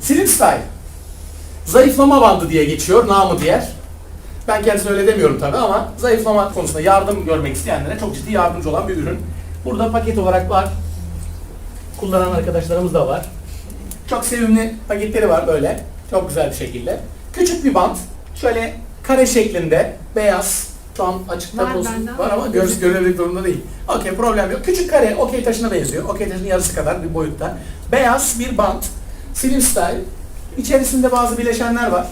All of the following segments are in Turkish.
Slim Style. Zayıflama bandı diye geçiyor, namı diğer. Ben kendisine öyle demiyorum tabi ama zayıflama konusunda yardım görmek isteyenlere çok ciddi yardımcı olan bir ürün. Burada paket olarak var. Kullanan arkadaşlarımız da var. Çok sevimli paketleri var böyle. Çok güzel bir şekilde. Küçük bir bant. Şöyle kare şeklinde beyaz. Şu an açıkta Var, olsun var ama göz görevlilik durumunda değil. Okey problem yok. Küçük kare okey taşına benziyor. Okey taşının yarısı kadar bir boyutta. Beyaz bir bant. Slim style. İçerisinde bazı bileşenler var.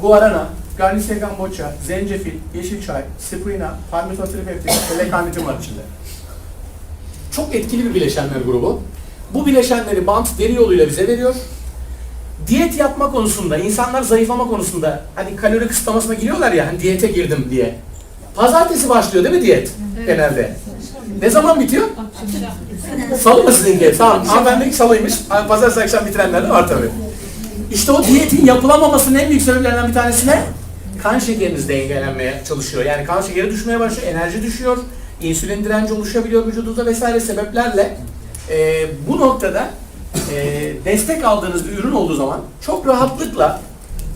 Guarana, Garnier Gamboça, zencefil, yeşil çay, spirina, palmitotripeptik ve lekarnitin var içinde. Çok etkili bir bileşenler grubu. Bu bileşenleri bant deri yoluyla bize veriyor. Diyet yapma konusunda, insanlar zayıflama konusunda hani kalori kısıtlamasına giriyorlar ya hani diyete girdim diye. Pazartesi başlıyor değil mi diyet genelde? Ne zaman bitiyor? Salı mı sizinki? Tamam. Hanımefendi salıymış. Pazartesi akşam bitirenler de var tabii. İşte o diyetin yapılamamasının en büyük sebeplerinden bir tanesi ne? Kan şekeriniz dengelenmeye çalışıyor. Yani kan şekeri düşmeye başlıyor, enerji düşüyor, insülin direnci oluşabiliyor vücudunuzda vesaire sebeplerle e, bu noktada e, destek aldığınız bir ürün olduğu zaman çok rahatlıkla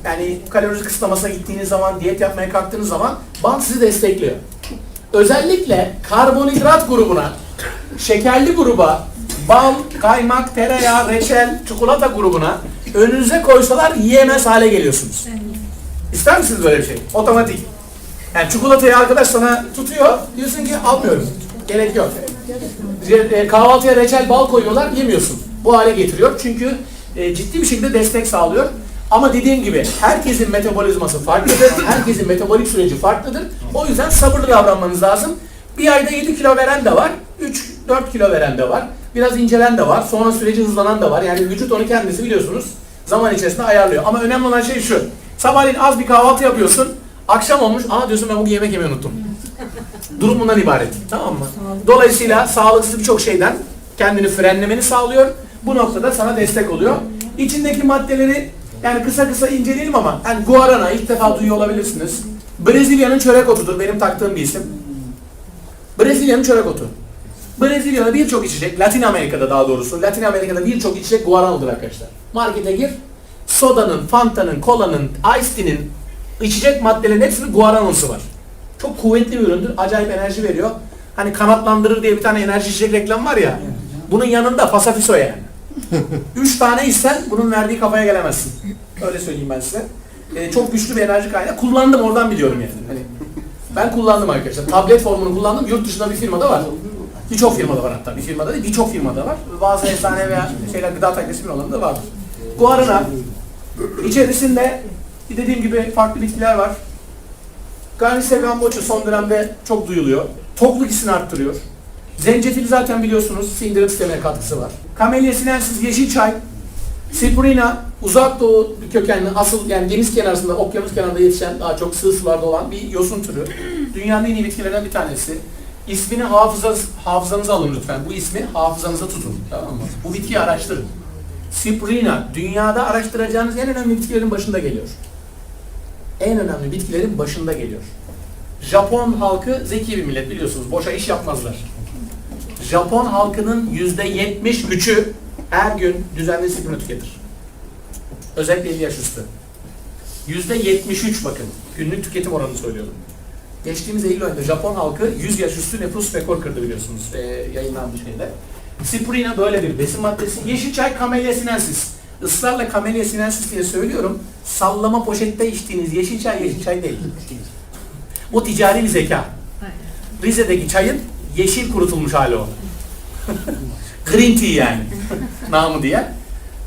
yani kalori kısıtlamasına gittiğiniz zaman, diyet yapmaya kalktığınız zaman bant sizi destekliyor. Özellikle karbonhidrat grubuna, şekerli gruba, bal, kaymak, tereyağı, reçel, çikolata grubuna önünüze koysalar yiyemez hale geliyorsunuz. İster misiniz böyle bir şey? Otomatik. Yani çikolatayı arkadaş sana tutuyor, diyorsun ki almıyorum. Gerek yok. E, Kahvaltıya reçel, bal koyuyorlar, yemiyorsun. Bu hale getiriyor çünkü e, ciddi bir şekilde destek sağlıyor. Ama dediğim gibi herkesin metabolizması farklıdır, herkesin metabolik süreci farklıdır. O yüzden sabırlı davranmanız lazım. Bir ayda 7 kilo veren de var, 3-4 kilo veren de var, biraz incelen de var, sonra süreci hızlanan da var. Yani vücut onu kendisi biliyorsunuz zaman içerisinde ayarlıyor. Ama önemli olan şey şu, sabahleyin az bir kahvaltı yapıyorsun, akşam olmuş, aa diyorsun ben bugün yemek yemeyi unuttum. Durum bundan ibaret. Tamam mı? Dolayısıyla sağlıksız birçok şeyden kendini frenlemeni sağlıyor. Bu noktada sana destek oluyor. İçindeki maddeleri yani kısa kısa inceleyelim ama yani guarana ilk defa duyuyor olabilirsiniz. Brezilya'nın çörek otudur benim taktığım bir isim. Brezilya'nın çörek otu. Brezilya'da birçok içecek, Latin Amerika'da daha doğrusu, Latin Amerika'da birçok içecek guaranalıdır arkadaşlar. Markete gir, sodanın, fantanın, kolanın, iced tea'nin içecek maddelerin hepsinin guaranalısı var. Çok kuvvetli bir üründür. Acayip enerji veriyor. Hani kanatlandırır diye bir tane enerji içecek reklam var ya. Bunun yanında fasafiso yani. Üç tane isen bunun verdiği kafaya gelemezsin. Öyle söyleyeyim ben size. Ee, çok güçlü bir enerji kaynağı. Kullandım oradan biliyorum yani. Hani ben kullandım arkadaşlar. Tablet formunu kullandım. Yurt dışında bir firmada var. Birçok firmada var hatta. Bir firmada değil, birçok firmada var. Bazı efsane veya şeyler gıda takviyesi firmalarında vardır. Guarana içerisinde dediğim gibi farklı bitkiler var. Garnier Gamboçu son dönemde çok duyuluyor. Tokluk hissini arttırıyor. Zencefil zaten biliyorsunuz sindirim sistemine katkısı var. Camellia sinensis yeşil çay, Spirina uzak doğu kökenli asıl yani deniz kenarında, okyanus kenarında yetişen daha çok sığ sularda olan bir yosun türü. Dünyanın en iyi bitkilerinden bir tanesi. İsmini hafızanız, hafızanıza alın lütfen. Bu ismi hafızanıza tutun. Tamam mı? Bu bitkiyi araştırın. Spirina dünyada araştıracağınız en önemli bitkilerin başında geliyor en önemli bitkilerin başında geliyor. Japon halkı zeki bir millet biliyorsunuz. Boşa iş yapmazlar. Japon halkının yüzde yetmiş üçü her gün düzenli spirina tüketir. Özellikle 50 yaş üstü. Yüzde yetmiş üç bakın. Günlük tüketim oranını söylüyorum. Geçtiğimiz Eylül ayında Japon halkı 100 yaş üstü nüfus rekor kırdı biliyorsunuz. E, yayınlanmış şeyde. Spirina böyle bir besin maddesi. Yeşil çay Camellia sinensis. Israrla Camellia sinensis diye söylüyorum. Sallama poşette içtiğiniz yeşil çay yeşil çay değil. O ticari bir zeka. Rize'deki çayın yeşil kurutulmuş hali o. Green tea yani. Namı diye.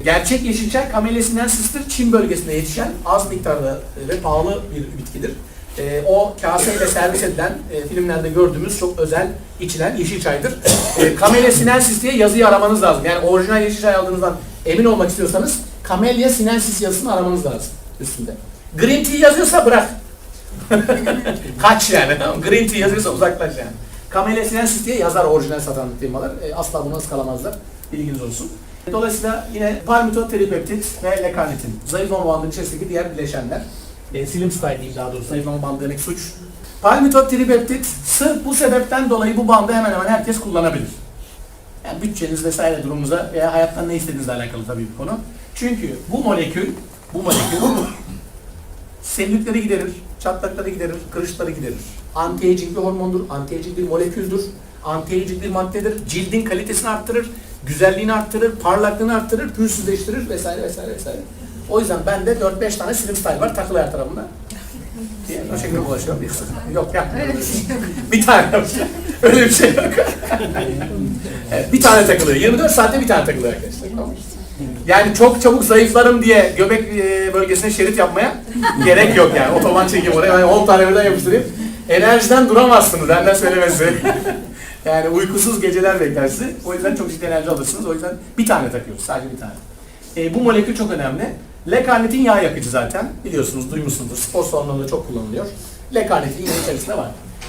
Gerçek yeşil çay Camellia sinensis'tir. Çin bölgesinde yetişen az miktarda ve pahalı bir bitkidir. Ee, o kaseyle servis edilen e, filmlerde gördüğümüz çok özel içilen yeşil çaydır. E, Camellia sinensis diye yazıyı aramanız lazım. Yani orijinal yeşil çay aldığınızdan emin olmak istiyorsanız Camellia sinensis yazısını aramanız lazım üstünde. Green tea yazıyorsa bırak. Kaç yani tamam? Green tea yazıyorsa uzaklaş yani. Camellia sinensis diye yazar orijinal satan firmalar. E, asla bunu ıskalamazlar. Bilginiz olsun. Dolayısıyla yine palmitotripeptit ve lekarnitin. Zayıflama bandının içerisindeki diğer bileşenler. E, slim style diyeyim daha doğrusu. Zayıflama bandı demek suç. Palmitotripeptit sırf bu sebepten dolayı bu bandı hemen hemen herkes kullanabilir. Yani bütçeniz vesaire durumunuza veya hayattan ne istediğinizle alakalı tabii bir konu. Çünkü bu molekül, bu molekül selülitleri giderir, çatlakları giderir, kırışları giderir. Anti-aging bir hormondur, anti-aging bir moleküldür, anti-aging bir maddedir, cildin kalitesini arttırır, güzelliğini arttırır, parlaklığını arttırır, pürsüzleştirir vesaire vesaire vesaire. O yüzden bende 4-5 tane slim style var takılı her tarafında. Diye o şekilde bulaşıyor. Bir sıkıntı yok ya. bir tane yok. Öyle bir şey yok. evet, bir tane takılıyor. 24 saatte bir tane takılıyor arkadaşlar. Tamam. Yani çok çabuk zayıflarım diye göbek e, bölgesine şerit yapmaya gerek yok yani. Otoban çekeyim oraya, yani 10 tane birden yapıştırayım. Enerjiden duramazsınız benden söylemesi. yani uykusuz geceler bekler sizi. O yüzden çok ciddi enerji alırsınız. O yüzden bir tane takıyoruz, sadece bir tane. E, bu molekül çok önemli. Lekarnitin yağ yakıcı zaten. Biliyorsunuz, duymuşsunuzdur. Spor salonlarında çok kullanılıyor. Lekarnitin yine içerisinde var.